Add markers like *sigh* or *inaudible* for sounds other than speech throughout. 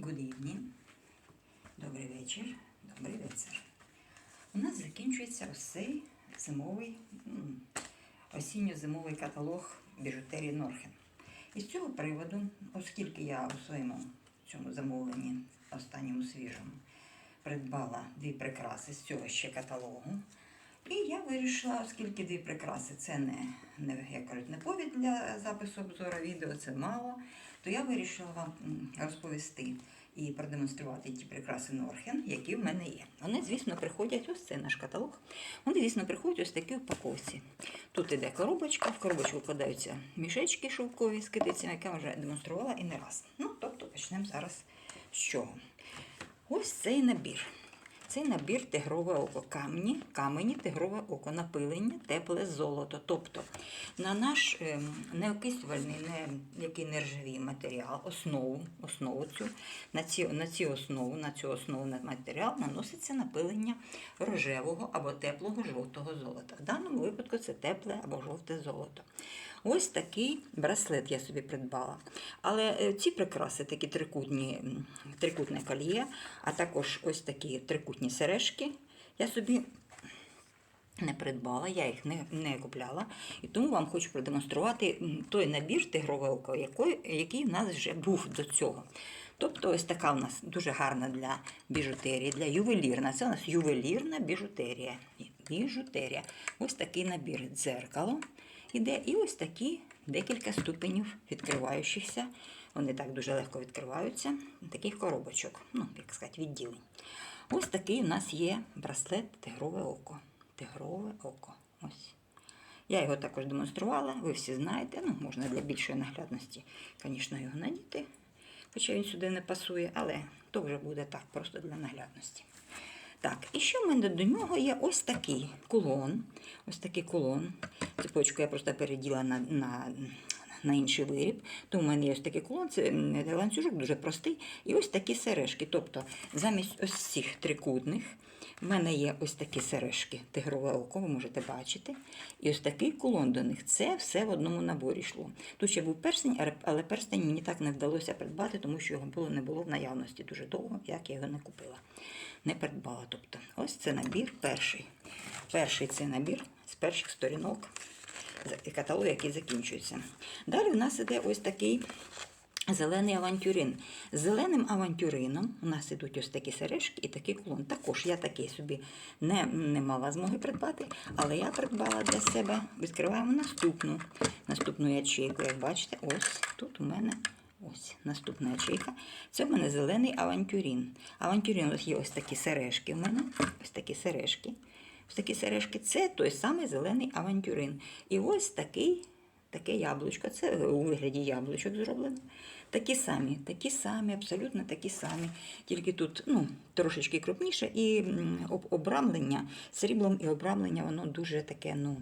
Good evening. Добрий вечір. Добрий вечір. У нас закінчується ось зимовий, осінньо-зимовий каталог біжутерії Норхен. І з цього приводу, оскільки я у своєму цьому замовленні, останньому свіжому, придбала дві прикраси з цього ще каталогу. І я вирішила, оскільки дві прикраси це не, не як кажуть, не повід для запису обзору відео, це мало, то я вирішила вам розповісти і продемонструвати ті прикраси Норхен, які в мене є. Вони, звісно, приходять, ось це наш каталог. Вони, звісно, приходять ось такі упаковці. Тут іде коробочка, в коробочку вкладаються мішечки шовкові з китицями, яка вже демонструвала і не раз. Ну, тобто почнемо зараз з чого. Ось цей набір. Цей набір тигрове око. Камені, камені, тигрове око, напилення, тепле золото. Тобто на наш ем, неокислювальний, не який нержавій матеріал, основу, основу цю, на, ці, на ці основу, на цю основу на матеріал наноситься напилення рожевого або теплого жовтого золота. В даному випадку це тепле або жовте золото. Ось такий браслет я собі придбала. Але е, ці прикраси, такі трикутні, трикутне кольє, а також ось такі трикутні сережки, я собі не придбала, я їх не, не купляла. І тому вам хочу продемонструвати той набір тигрове око, який, який в нас вже був до цього. Тобто ось така у нас дуже гарна для біжутерії, для ювелірна. Це у нас ювелірна біжутерія. Біжутерія. Ось такий набір дзеркало іде. І ось такі декілька ступенів відкриваючихся. Вони так дуже легко відкриваються. Таких коробочок, ну, як сказати, відділень. Ось такий у нас є браслет тигрове око. Тигрове око. Ось. Я його також демонструвала, ви всі знаєте. Ну, можна для більшої наглядності, звісно, його надіти, хоча він сюди не пасує, але то вже буде так, просто для наглядності. Так, і ще в мене до нього є ось такий кулон. Ось такий кулон. Цепочку я просто переділа на, на, на інший виріб. Тому в мене є ось такий кулон, це ланцюжок дуже простий. І ось такі сережки. Тобто замість ось цих трикутних в мене є ось такі сережки, тигрове око, ви можете бачити. І ось такий кулон до них. Це все в одному наборі йшло. Тут ще був перстень, але- перстень мені так не вдалося придбати, тому що його було, не було в наявності дуже довго, як я його не купила. Не придбала. Тобто, ось це набір перший. Перший це набір з перших сторінок каталогу, який закінчується. Далі у нас іде ось такий Зелений авантюрин. З зеленим авантюрином у нас ідуть ось такі сережки і такий кулон. Також я такий собі не, не мала змоги придбати, але я придбала для себе. Відкриваємо наступну наступну ячейку. Як бачите, ось тут у мене ось наступна ячейка. Це в мене зелений авантюрин. Авантюрин ось є ось такі сережки в мене. Ось такі сережки. Ось такі сережки. Це той самий зелений авантюрин. І ось такий таке яблучко. Це у вигляді яблучок зроблено. Такі самі, такі самі, абсолютно такі самі. Тільки тут ну, трошечки крупніше, і обрамлення сріблом і обрамлення, воно дуже таке, ну,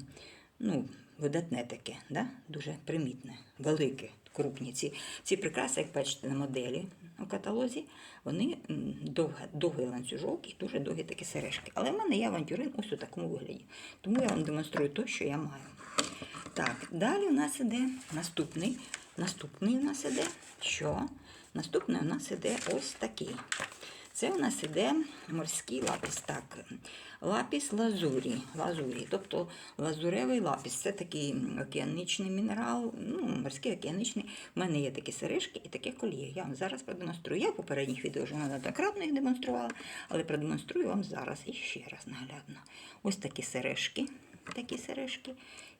ну, видатне таке, да? дуже примітне, велике, крупні. Ці, ці прикраси, як бачите на моделі у каталозі, вони довга, довгий ланцюжок і дуже довгі такі сережки. Але в мене є авантюрин ось у такому вигляді. Тому я вам демонструю те, що я маю. Так, далі у нас іде наступний. Наступний у нас іде що? Наступний у нас іде ось такий. Це у нас іде морський лапіс. Так, лапіс лазурі. лазурі. Тобто лазуревий лапіс. Це такий океанічний мінерал, ну, морський океанічний. У мене є такі сережки і таке коліє. Я вам зараз продемонструю. Я в попередніх відео вже неоднократно їх демонструвала, але продемонструю вам зараз і ще раз наглядно. Ось такі сережки. Такі сережки.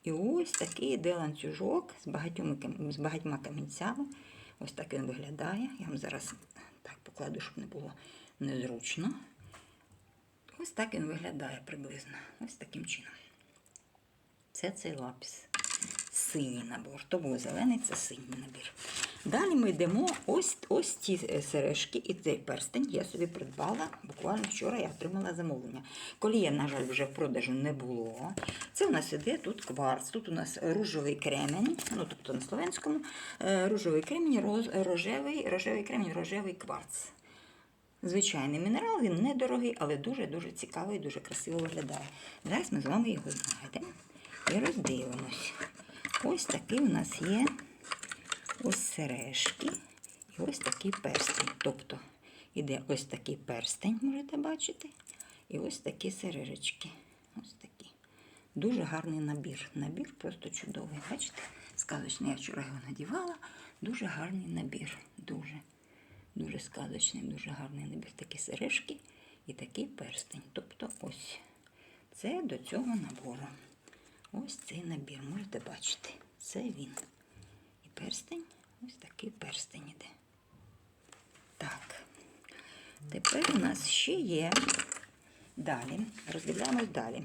І ось такий іде ланцюжок з багатьма, з багатьма камінцями. Ось так він виглядає. Я вам зараз так покладу, щоб не було незручно. Ось так він виглядає приблизно. Ось таким чином. Це цей лапіс. Синій набор. То був зелений, це синій набір. Далі ми йдемо ось, ось ці е, сережки і цей перстень я собі придбала. Буквально вчора я отримала замовлення. Колія, на жаль, вже в продажу не було. Це у нас іде тут кварц. Тут у нас ружовий кремень, ну тобто на словенському, е, ружовий кремень, роз- рожевий, рожевий кремень, рожевий кварц. Звичайний мінерал, він недорогий, але дуже-дуже цікавий, дуже красиво виглядає. Зараз ми з вами його знайдемо і роздивимось. Ось такий у нас є ось сережки. І ось такий перстень. Тобто іде ось такий перстень, можете бачити. І ось такі сережечки. Ось такі. Дуже гарний набір. Набір просто чудовий. Бачите? Сказочний, я вчора його надівала. Дуже гарний набір. Дуже. Дуже сказочний, дуже гарний набір. Такі сережки і такий перстень. Тобто ось. Це до цього набору. Ось цей набір. Можете бачити. Це він. Перстень. Ось такий перстень іде. Так. Тепер у нас ще є. Далі, роздивляємось далі.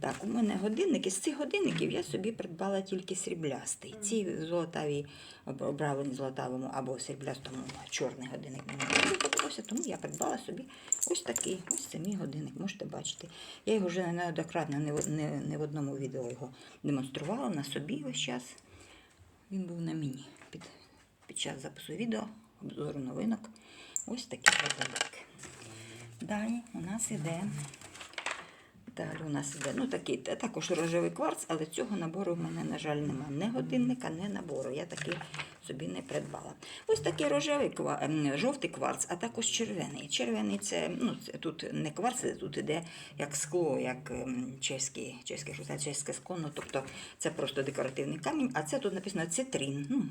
Так, у мене годинники. З цих годинників я собі придбала тільки сріблястий. Ці золотаві, обравлені золотавому або сріблястому чорний годинник мені подобався, тому я придбала собі ось такий, ось це годинник, можете бачити. Я його вже неоднократно не, в- в одному відео його демонструвала на собі весь час. Він був на мені під, під час запису відео, обзору новинок. Ось такі годинники. Далі у нас іде. Далі у нас іде, ну такий також рожевий кварц, але цього набору в мене, на жаль, немає. Не годинника, не набору. Я такий собі не придбала. Ось такий рожевий ем, жовтий кварц, а також червоний. Червоний це, ну, тут не кварц, тут іде як скло, як ем, чеський, чеське, чеське скло, ну, тобто це просто декоративний камінь, а це тут написано цитрин. Ну,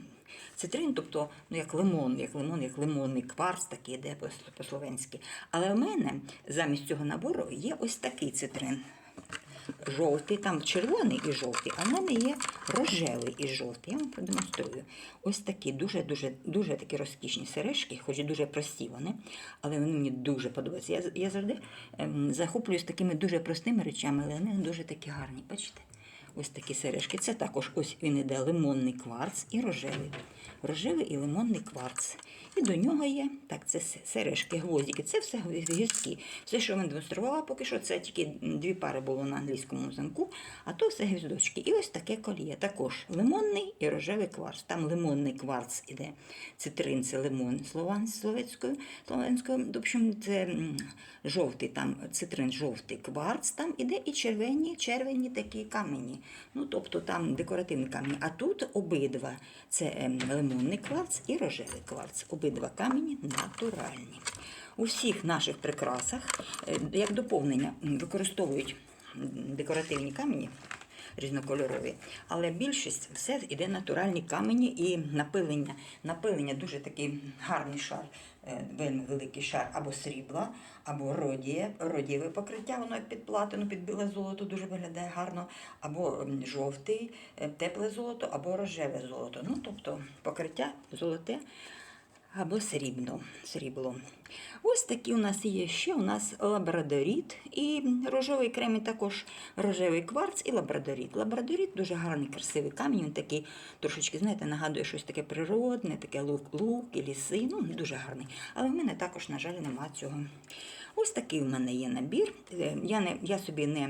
цитрин, тобто ну, як лимон, як лимон, як лимонний кварц, такий йде по-словенськи. Але в мене замість цього набору є ось такий цитрин. Жовтий, там червоний і жовтий, а в мене є рожевий і жовтий. Я вам продемонструю. Ось такі дуже дуже дуже такі розкішні сережки, хоч і дуже прості вони, але вони мені дуже подобаються. Я, я завжди ем, захоплююсь такими дуже простими речами, але вони дуже такі гарні. Бачите? Ось такі сережки. Це також ось він іде лимонний кварц і рожевий. Рожевий і лимонний кварц. І до нього є так, це сережки, гвоздики. Це все гвіздки. Все, що я демонструвала поки що, це тільки дві пари було на англійському замку, а то все гвіздочки. І ось таке коліє. Також лимонний і рожевий кварц. Там лимонний кварц іде. Цитрин це лимон слован словенською. В общем, це жовтий, там цитрин жовтий кварц, там іде і червені, червені такі камені. Ну, тобто там декоративні камені. А тут обидва це ем, лимонний кварц і рожевий кварц. Обидва камені натуральні. У всіх наших прикрасах е, як доповнення використовують декоративні камені різнокольорові, але більшість все йде натуральні камені і напилення. Напилення дуже такий гарний шар, е, вельми великий шар або срібла, або родіє, родієве покриття, воно як під платину, під золото дуже виглядає гарно, або жовтий, е, тепле золото, або рожеве золото. Ну, тобто покриття золоте або срібно, срібло. Ось такі у нас є ще. У нас лабрадоріт і рожевий кремінь також рожевий кварц і лабрадоріт. Лабрадоріт дуже гарний, красивий камінь. Він такий трошечки, знаєте, нагадує щось таке природне, таке лук, лук і ліси. Ну, дуже гарний. Але в мене також, на жаль, нема цього. Ось такий у мене є набір. Е, Я, не, я собі не,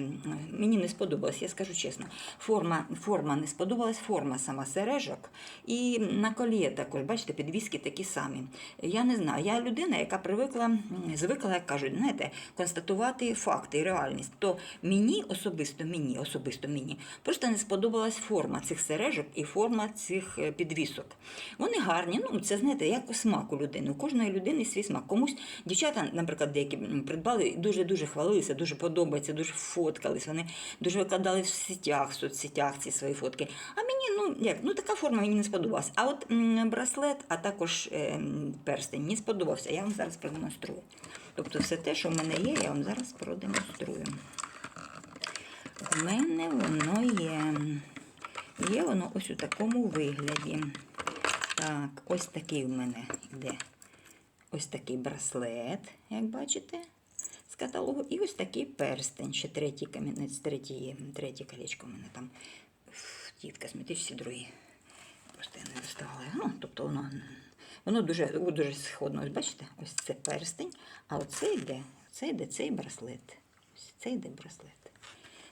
мені не сподобалось, я скажу чесно. Форма, форма не сподобалась, форма сама сережок. І на коліє також, бачите, підвіски такі самі. Я не знаю, я людина, яка привикла, звикла, як кажуть, знаєте, констатувати факти і реальність. То мені особисто, мені, особисто мені, просто не сподобалась форма цих сережок і форма цих е, підвісок. Вони гарні, ну це знаєте, як у смаку людини. У кожної людини свій смак. Комусь дівчата, наприклад, деякі придбали, дуже-дуже хвалилися, дуже подобається, дуже фоткались. Вони дуже викладали в сетях, в соцсетях ці свої фотки. А мені, ну як, ну така форма мені не сподобалась. А от браслет, а також е, перстень мені сподобався. Я вам зараз продемонструю. Тобто все те, що в мене є, я вам зараз продемонструю. У мене воно є. Є воно ось у такому вигляді. Так, ось такий в мене йде. Ось такий браслет, як бачите, з каталогу. І ось такий перстень. Ще третій камінець, третє, третє колечко в мене там в косметичці другі. Просто я не доставала. Ну, тобто воно, воно дуже, дуже сходно. Ось бачите, ось це перстень, а оце йде, це йде цей браслет. Ось це йде браслет.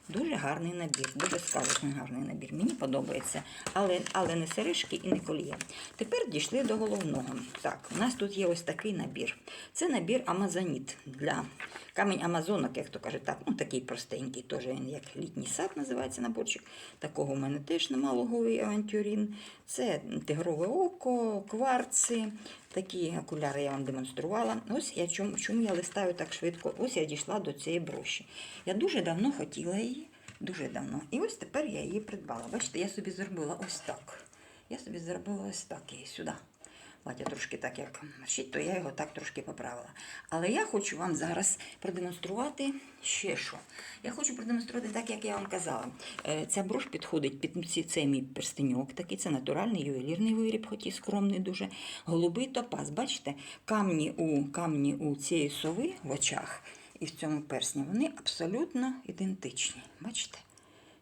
Дуже гарний набір, дуже сказочний гарний набір. Мені подобається, але, але не сережки і не коліє. Тепер дійшли до головного. Так, у нас тут є ось такий набір. Це набір Амазоніт для камінь Амазонок, як то кажуть, так, ну такий простенький, теж як літній сад називається наборчик. Такого в мене теж немалоговий авантюрін. Це тигрове око, кварци, Такі окуляри я вам демонструвала. Ось я чому, чому я листаю так швидко. Ось я дійшла до цієї броші. Я дуже давно хотіла її, дуже давно. І ось тепер я її придбала. Бачите, я собі зробила ось так. Я собі зробила ось так її сюди. Плаття трошки так як маршить, то я його так трошки поправила. Але я хочу вам зараз продемонструвати ще що. Я хочу продемонструвати так, як я вам казала. Е, Ця брошь підходить під цей мій перстеньок, такий це натуральний ювелірний виріб, хоч і скромний дуже. Голубий топаз. Бачите, камні у камні у цієї сови в очах і в цьому персні, вони абсолютно ідентичні. Бачите?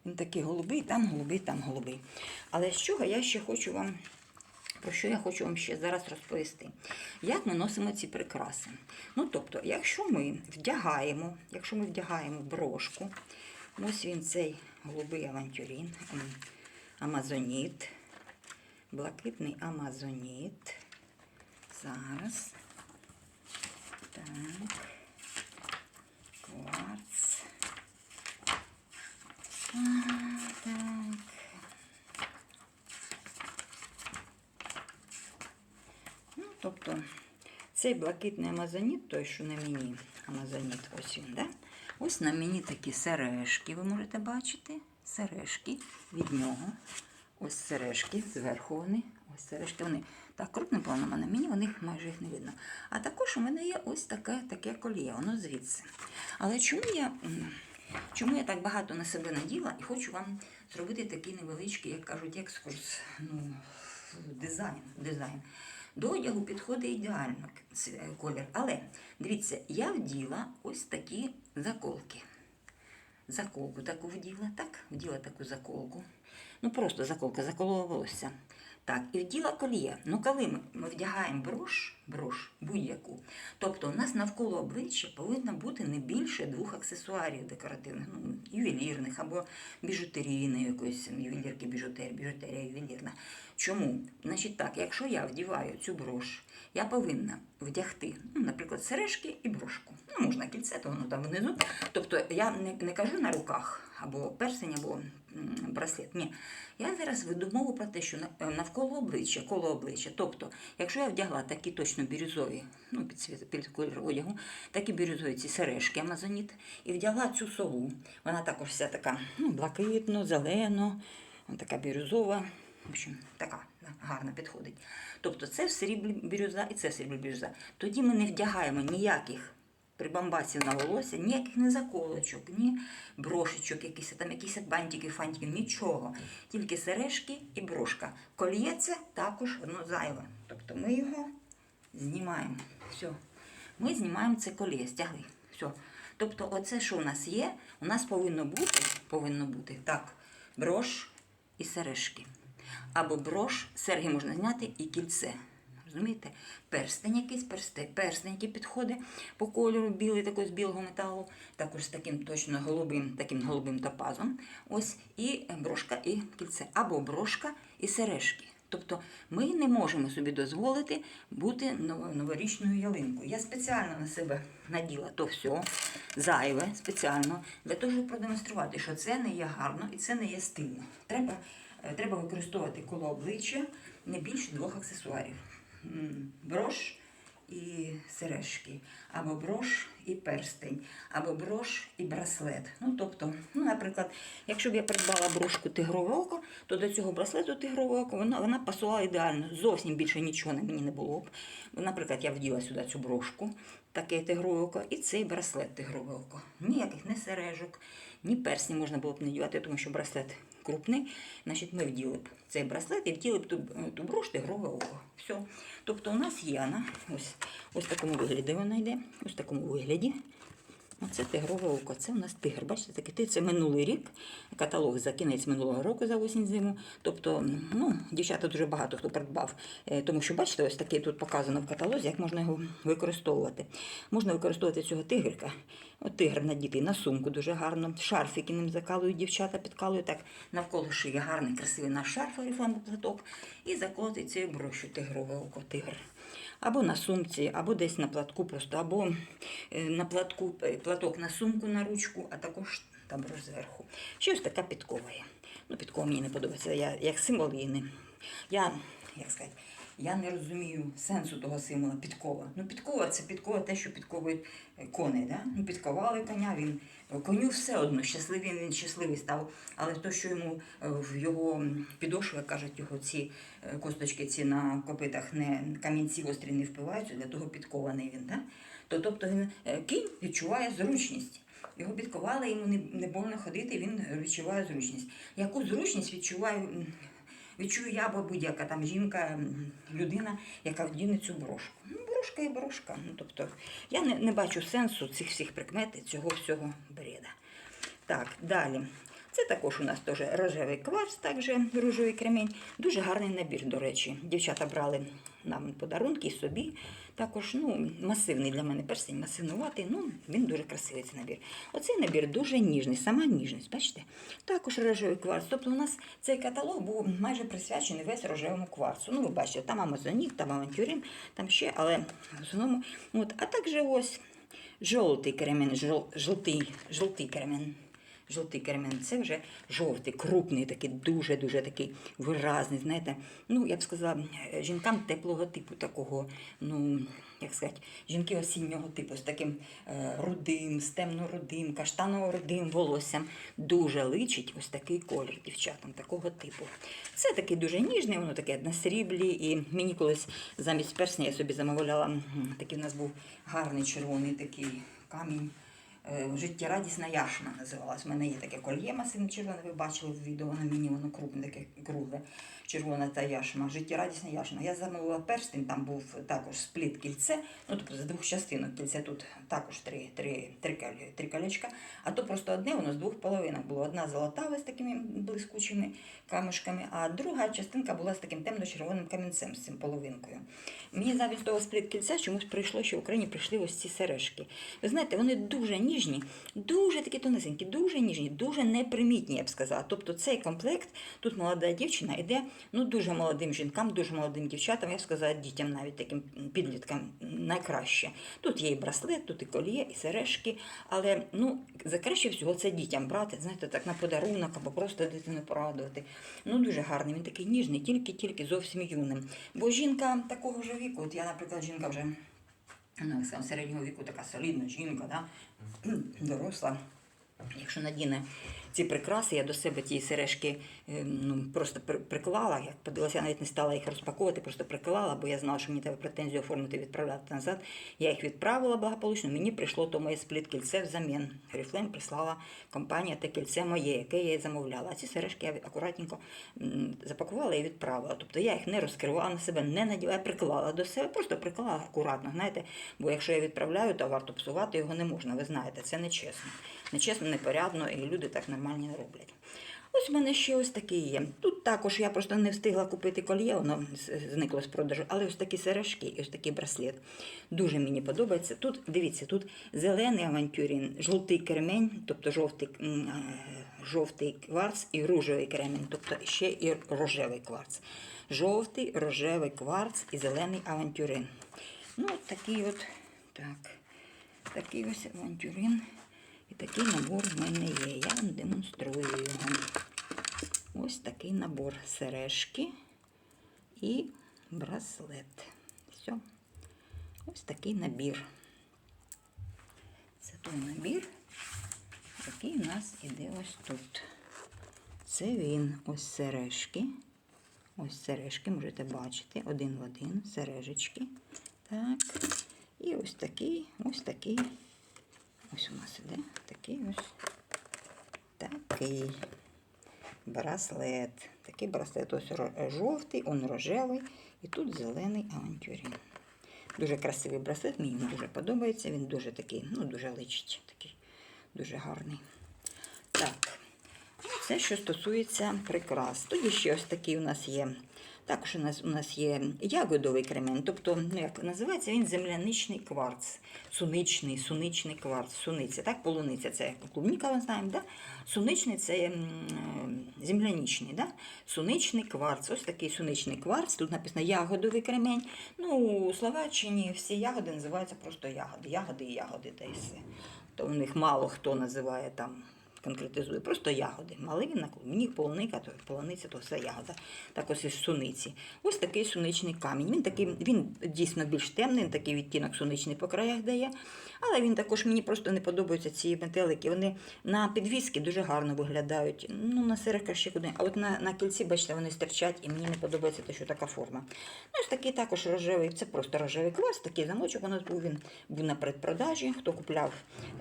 Він такий голубий, там голубий, там голубий. Але з чого я ще хочу вам про що я хочу вам ще зараз розповісти. Як ми носимо ці прикраси? Ну, тобто, якщо ми вдягаємо, якщо ми вдягаємо брошку, ось він цей голубий авантюрін, амазоніт, блакитний амазоніт. Зараз. Так. Кварц. А, так. Ну, тобто, цей блакитний амазоніт, той, що на мені, амазоніт, ось він, да? Ось на мені такі сережки, ви можете бачити. Сережки від нього. Ось сережки, зверху вони. Ось сережки, вони так крупним планом, на мені вони майже їх не видно. А також у мене є ось таке, таке коліє, воно звідси. Але чому я, чому я так багато на себе наділа і хочу вам зробити такий невеличкий, як кажуть, екскурс, ну, дизайн. дизайн. До одягу підходить ідеально колір. Але дивіться, я вділа ось такі заколки. Заколку таку вділа, так? Вділа таку заколку. Ну просто заколка, заколола волосся. Так, і вділа коліє. Ну, коли ми, ми вдягаємо брош, брош будь-яку, тобто у нас навколо обличчя повинно бути не більше двох аксесуарів декоративних, ну, ювелірних або біжутерійної якоїсь ювелірки, біжутерія, біжутерія ювелірна. Чому? Значить так, якщо я вдіваю цю брош, я повинна вдягти, ну, наприклад, сережки і брошку. Ну, можна кільце, то воно там внизу. Тобто я не, не кажу на руках або персень, або браслет. Ні. Я зараз веду мову про те, що навколо обличчя, коло обличчя. Тобто, якщо я вдягла такі точно бірюзові, ну, під, цвіт, під колір одягу, такі бірюзові ці сережки амазоніт, і вдягла цю сову. Вона також вся така ну, блакитно, зелено, така бірюзова. В общем, така гарно підходить. Тобто це в сріблі бірюза і це в сріблі бірюза. Тоді ми не вдягаємо ніяких прибамбасів на волосся, ніяких ні заколочок, ні брошечок, якісь там якісь бантики, фантики, нічого. Тільки сережки і брошка. Кольє це також воно зайве. Тобто ми його знімаємо. Все. Ми знімаємо це коліє, стягли. Все. Тобто, оце, що у нас є, у нас повинно бути, повинно бути так, брош і сережки. Або брош, серги можна зняти і кільце. Розумієте? Перстень якийсь, перстень, перстень, який підходить по кольору, білий, такий з білого металу, також з таким точно голубим, таким голубим топазом. Ось і брошка, і кільце. Або брошка і сережки. Тобто ми не можемо собі дозволити бути нов- новорічною ялинкою. Я спеціально на себе наділа то все зайве, спеціально, для того, щоб продемонструвати, що це не є гарно і це не є стильно. Треба, е, треба використовувати коло обличчя не більше двох аксесуарів: брош і сережки, або брош і перстень, або брош і браслет. Ну, тобто, ну, наприклад, якщо б я придбала брошку тигрове око, то до цього браслету тигрове око вона, вона пасувала ідеально. Зовсім більше нічого на мені не було б. Наприклад, я вділа сюди цю брошку, таке тигрове око, і цей браслет тигрове око. Ніяких не сережок, ні персні можна було б не дівати, тому що браслет крупний. Значить, ми вділи б цей браслет і вділи б ту, ту брош тигрове око. Все. Тобто у нас є вона, ось, ось в такому вигляді вона йде, ось в такому вигляді. Оце тигрове око. Це у нас тигр. Бачите, такий ти- це минулий рік. Каталог за кінець минулого року за осінь зиму. Тобто, ну, дівчата дуже багато хто придбав. Е, Тому що, бачите, ось такий тут показано в каталозі, як можна його використовувати. Можна використовувати цього тигрика. От тигр надітий на сумку дуже гарно. Шарфики ним закалують дівчата, підкалують так навколо шиї. Гарний, красивий наш шарф, орифлеймовий платок. І заколотить цією брошю тигрове око, тигр або на сумці, або десь на платку просто, або е, на платку, е, платок на сумку, на ручку, а також там зверху. Щось така підкова є. Ну, підкова мені не подобається. Я, як символ її не. Я, як сказати, я не розумію сенсу того символа підкова. Ну, підкова це підкова те, що підковують е, коней. Да? Ну, підковали коня, він коню все одно щасливий, він щасливий став. Але то, що йому е, в його підошви, кажуть, його ці е, косточки ці на копитах не камінці гострі не впиваються, для того підкований він. Да? То, тобто він е, кінь відчуває зручність. Його підковали, йому не, больно ходити, він відчуває зручність. Яку зручність відчуваю, м, відчую я або будь-яка там жінка, людина, яка вдіне цю брошку. Ну, брошка і брошка. Ну, тобто, я не, не бачу сенсу цих всіх прикмет цього всього бреда. Так, далі. Це також у нас теж рожевий кварц, також рожевий кремінь. Дуже гарний набір, до речі. Дівчата брали нам подарунки собі. Також ну, масивний для мене перстень, масивнуватий. Ну, він дуже красивий цей набір. Оцей набір дуже ніжний, сама ніжність, бачите? Також рожевий кварц. Тобто у нас цей каталог був майже присвячений весь рожевому кварцу. Ну, ви бачите, там Амазонік, там Авантюрин, там ще, але в основному. От. А також ось жовтий кремень, жол, жовтий, жовтий кремень. Жовтий кремень, це вже жовтий, крупний, такий дуже-дуже такий виразний. Знаєте, ну я б сказала, жінкам теплого типу такого, ну як сказати, жінки осіннього типу з таким е, рудим, з темно-рудим, каштаново-рудим волоссям. Дуже личить ось такий колір дівчатам, такого типу. Це такий дуже ніжний, воно таке на сріблі. І мені колись замість персня я собі замовляла, такий у нас був гарний червоний такий камінь. Е, Життєрадісна яшма називалась. У мене є таке кольє масивне червоне, ви бачили в відео на мені, воно крупне, таке кругле, червона та яшма. Життєрадісна яшма. Я замовила перстень, там був також спліт кільце, ну тобто з двох частинок кільце тут також три, три, три, три колечка, а то просто одне воно з двох половинок було. Одна золотава з такими блискучими камушками, а друга частинка була з таким темно-червоним камінцем, з цим половинкою. Мені замість того спліт кільця чомусь прийшло, що в Україні прийшли ось ці сережки. Ви знаєте, вони дуже ніжні, дуже такі тонесенькі, дуже ніжні, дуже непримітні, я б сказала. Тобто цей комплект, тут молода дівчина йде ну, дуже молодим жінкам, дуже молодим дівчатам, я б сказала, дітям навіть таким підліткам найкраще. Тут є і браслет, тут і коліє, і сережки, але ну, за краще всього це дітям брати, знаєте, так на подарунок або просто дитину порадувати. Ну, дуже гарний, він такий ніжний, тільки-тільки зовсім юним. Бо жінка такого ж віку, от я, наприклад, жінка вже сказати, середнього віку така солідна жінка, да? *clears throat* доросла. Якщо надіне ці прикраси, я до себе ті сережки е, ну, просто приклала. Як подивилася, я навіть не стала їх розпаковувати, просто приклала, бо я знала, що мені треба претензію оформити відправляти назад. Я їх відправила благополучно. Мені прийшло то моє спліт кільце взамін. Гріфлейм прислала компанія те кільце моє, яке я їй замовляла. А ці сережки я акуратненько запакувала і відправила. Тобто я їх не розкривала на себе, не наділа, я приклала до себе, просто приклала акуратно. Знаєте, бо якщо я відправляю то псувати його не можна. Ви знаєте, це нечесно. Нечесно, непорядно, і люди так нормально не роблять. Ось в мене ще ось такі є. Тут також я просто не встигла купити кольє, воно зникло з продажу, але ось такі сережки ось такий браслет. Дуже мені подобається. Тут, дивіться, тут зелений авантюрин, жовтий кремень, тобто жовтий, е, жовтий кварц і рожевий кремень, тобто ще і рожевий кварц. Жовтий, рожевий кварц і зелений авантюрин. Ну, такий от, так, такий ось авантюрин. Такий набор в мене є. Я вам демонструю його. Ось такий набор сережки і браслет. Все. Ось такий набір. Це той набір, який у нас іде ось тут. Це він. Ось сережки. Ось сережки, можете бачити, один в один, сережечки. Так. І ось такий, ось такий. Ось у нас іде такий ось такий браслет. Такий браслет ось жовтий, он рожевий і тут зелений авантюрин. Дуже красивий браслет, мені він дуже подобається. Він дуже такий, ну дуже личить, такий, дуже гарний. Так, ну, це що стосується прикрас. Тоді ще ось такий у нас є. Також у нас у нас є ягодовий кремень, тобто, ну як називається він земляничний кварц, суничний, суничний кварц, суниця, так, полуниця, це клубніка, ми знаємо, да? суничний це е, земляничний, да? суничний кварц, ось такий суничний кварц, тут написано ягодовий кремень. Ну, у Словаччині всі ягоди називаються просто ягоди, ягоди і ягоди, та і все. То у них мало хто називає там конкретизую. Просто ягоди. Малина, клубнік, полуника, то полуниця, то все ягода. Так ось із суниці. Ось такий суничний камінь. Він такий, він дійсно більш темний, такий відтінок суничний по краях дає. Але він також мені просто не подобаються ці метелики. Вони на підвіски дуже гарно виглядають. Ну, на сирах ще куди. А от на, на кільці, бачите, вони стирчать, і мені не подобається те, що така форма. Ну, ось такий також рожевий, це просто рожевий квас, такий замочок у нас був. Він був на предпродажі. Хто купляв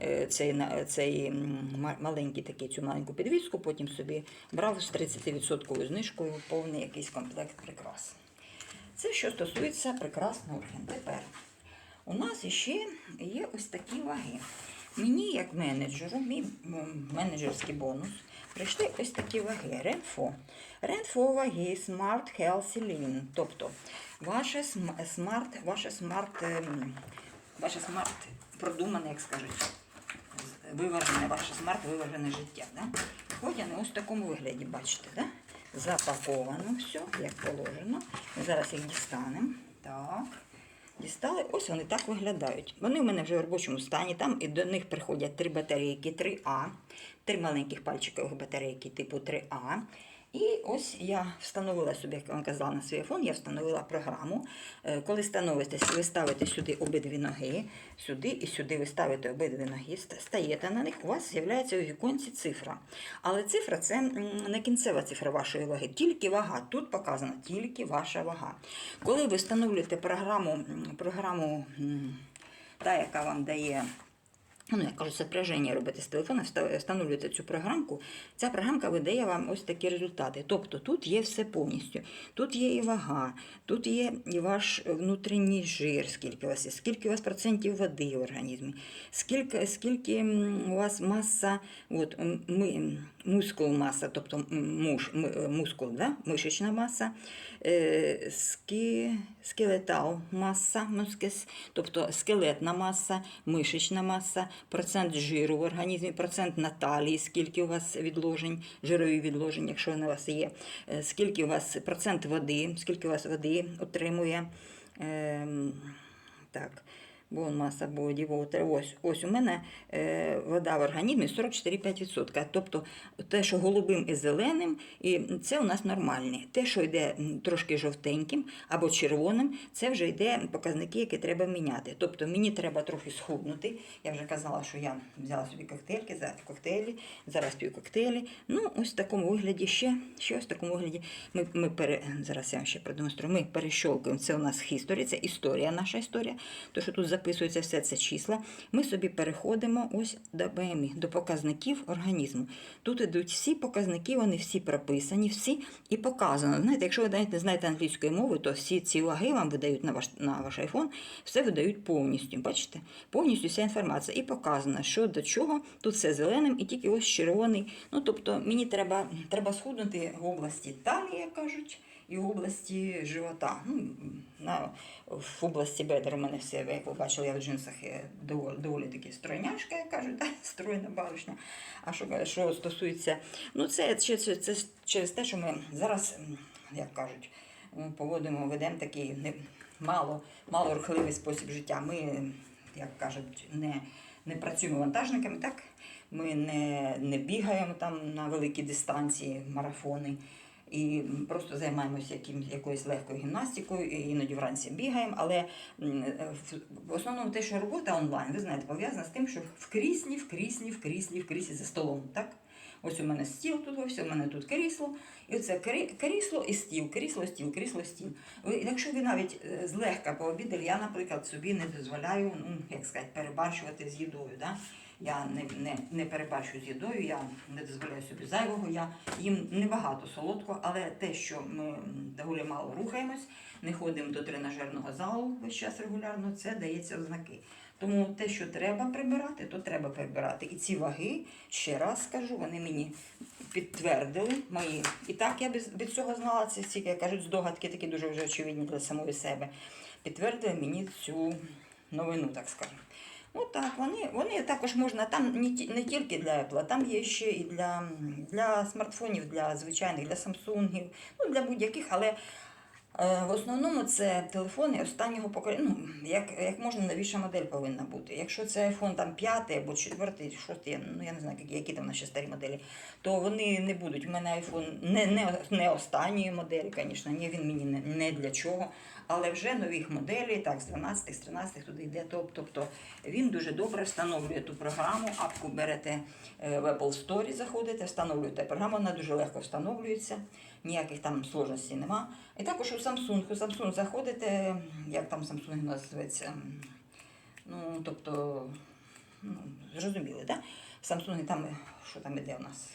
е, цей, цей м, ма- маленький такий, цю маленьку підвіску, потім собі брав з 30% знижкою повний якийсь комплект прикрас. Це що стосується прикрас Норген. Тепер у нас ще є ось такі ваги. Мені, як менеджеру, мій менеджерський бонус, прийшли ось такі ваги. Ренфо. Ренфо ваги Smart Healthy Lean. Тобто ваше см- смарт, ваше смарт, ем, ваше смарт продумане, як скажуть, виважене, ваше смарт виважене життя. Да? Ходять ось в такому вигляді, бачите, да? запаковано все, як положено. Ми зараз їх дістанемо. Так. Дістали, ось вони так виглядають. Вони в мене вже в робочому стані. Там і до них приходять три батарейки 3А, три маленьких пальчикових батарейки типу 3А. І ось я встановила собі, як я вам казала, на свій iPhone, я встановила програму. Е, Коли становитесь, ви ставите сюди обидві ноги, сюди і сюди ви ставите обидві ноги, стаєте на них, у вас з'являється у віконці цифра. Але цифра це не кінцева цифра вашої ваги, тільки вага. Тут показана тільки ваша вага. Коли ви встановлюєте програму, програму та, яка вам дає ну, як кажуть, сопряження робити з телефона, вста- встановлюєте цю програмку. Ця програмка видає вам ось такі результати. Тобто тут є все повністю. Тут є і вага, тут є і ваш внутрішній жир, скільки у вас є, скільки у вас процентів води в організмі, скільки, скільки у вас маса, от, ми, мускул маса, тобто муш, е, мускул, да? мишечна маса, е, скі, скелетал маса, мускес, тобто скелетна маса, мишечна маса, процент жиру в організмі, процент наталії, скільки у вас відложень, жирові відложень, якщо вони у вас є, е, скільки у вас процент води, скільки у вас води отримує. Е, так. Бон маса боді, water. Ось, ось у мене е, вода в організмі 44,5%. Тобто те, що голубим і зеленим, і це у нас нормальне. Те, що йде трошки жовтеньким або червоним, це вже йде показники, які треба міняти. Тобто мені треба трохи схуднути. Я вже казала, що я взяла собі коктейльки, за коктейлі, зараз п'ю коктейлі. Ну, ось в такому вигляді ще, ще ось в такому вигляді. Ми, ми пере... Зараз я вам ще продемонструю. Ми перещолкуємо. Це у нас history, це історія, наша історія. То, що тут записується все це числа. Ми собі переходимо ось до БМІ, до показників організму. Тут ідуть всі показники, вони всі прописані, всі і показано. Знаєте, якщо ви навіть не знаєте англійської мови, то всі ці ваги вам видають на ваш на ваш iPhone, все видають повністю. Бачите? Повністю вся інформація. І показано, що до чого. Тут все зеленим, і тільки ось червоний. Ну тобто мені треба, треба схуднути в області талії, кажуть. І області живота. Ну, на, в області бедер у мене все, як ви бачили, я в джинсах доволі, доволі таки стройняшка, як кажуть, да? *laughs* стройна баришня. А що, що стосується, ну це, це, це, це через те, що ми зараз, як кажуть, поводимо, ведемо такий не, мало, мало рухливий спосіб життя. Ми, як кажуть, не, не працюємо вантажниками, так? Ми не, не бігаємо там на великі дистанції, марафони. І просто займаємося яким, якоюсь легкою гімнастикою, і іноді вранці бігаємо. Але в, в основному те, що робота онлайн, ви знаєте, пов'язана з тим, що в кріслі, в кріслі, в кріслі, в кріслі за столом. Так? Ось у мене стіл тут, ось у мене тут крісло. І оце крісло і стіл, крісло, стіл, крісло, стіл. Якщо ви навіть е, злегка пообідали, я, наприклад, собі не дозволяю, ну, як сказати, перебарщувати з їдою. Да? Я не, не, не перебачу з їдою, я не дозволяю собі зайвого. Я їм небагато солодкого, але те, що ми доволі мало рухаємось, не ходимо до тренажерного залу весь час регулярно, це дається ознаки. Тому те, що треба прибирати, то треба прибирати. І ці ваги, ще раз скажу, вони мені підтвердили мої. І так я від цього знала, це ці, як кажуть, здогадки такі дуже вже очевидні для самої себе. Підтвердили мені цю новину, так скажемо. Ну так, вони, вони також можна, там не, не тільки для Apple, там є ще і для, для смартфонів, для звичайних, для Samsung, ну для будь-яких, але Е, В основному це телефони останнього покоління. Ну, як, як можна новіша модель повинна бути. Якщо це iPhone там 5 або 4, 6, ну я не знаю, які, які там наші старі моделі, то вони не будуть. У мене iPhone не, не, не останньої моделі, звісно, ні, він мені не, не для чого. Але вже нових моделей, так, з 12, з 13 туди йде. Тоб- Тобто він дуже добре встановлює ту програму, апку берете е, в Apple Store, заходите, встановлюєте програму, вона дуже легко встановлюється, ніяких там сложностей нема. І також у Samsung. У Samsung заходите, як там Samsung називається, ну, тобто, ну, зрозуміли, так? Да? В Samsung там, е, що там іде у нас?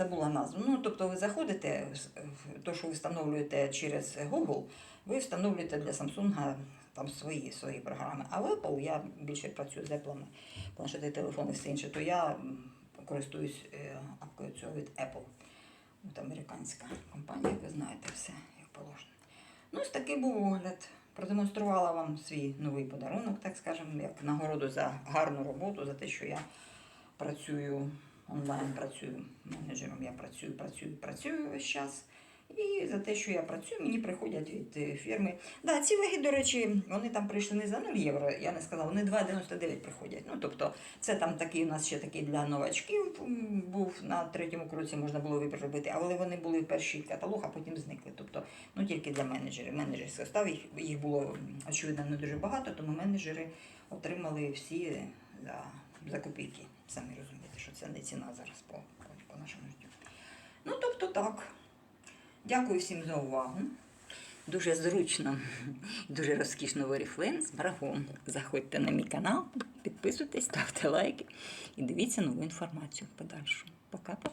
Забула назву. Ну, тобто ви заходите, то, що ви встановлюєте через Google, ви встановлюєте для Samsung там свої, свої програми. А в Apple я більше працюю з Apple, планшети, телефони, все інше, то я користуюсь е, апкою цього від Apple. От американська компанія, ви знаєте, все як положено. Ну, ось такий був огляд. Продемонструвала вам свій новий подарунок, так скажемо, як нагороду за гарну роботу, за те, що я працюю онлайн, працюю менеджером, я працюю, працюю, працюю весь час. І за те, що я працюю, мені приходять від е, фірми. Да, ці ваги, до речі, вони там прийшли не за 0 євро, я не сказала, вони 2,99 приходять. Ну, тобто, це там такий у нас ще такий для новачків був на третьому кроці, можна було вибір робити, але вони були в перший каталог, а потім зникли. Тобто, ну тільки для менеджерів. Менеджерський состав, їх, їх було очевидно не дуже багато, тому менеджери отримали всі за, за копійки. Самі розумієте, що це не ціна зараз по, по, по нашому життю. Ну, тобто так. Дякую всім за увагу. Дуже зручно, дуже розкішно Oriflame з Марагом. Заходьте на мій канал, підписуйтесь, ставте лайки і дивіться нову інформацію в подальшому. Пока-пока.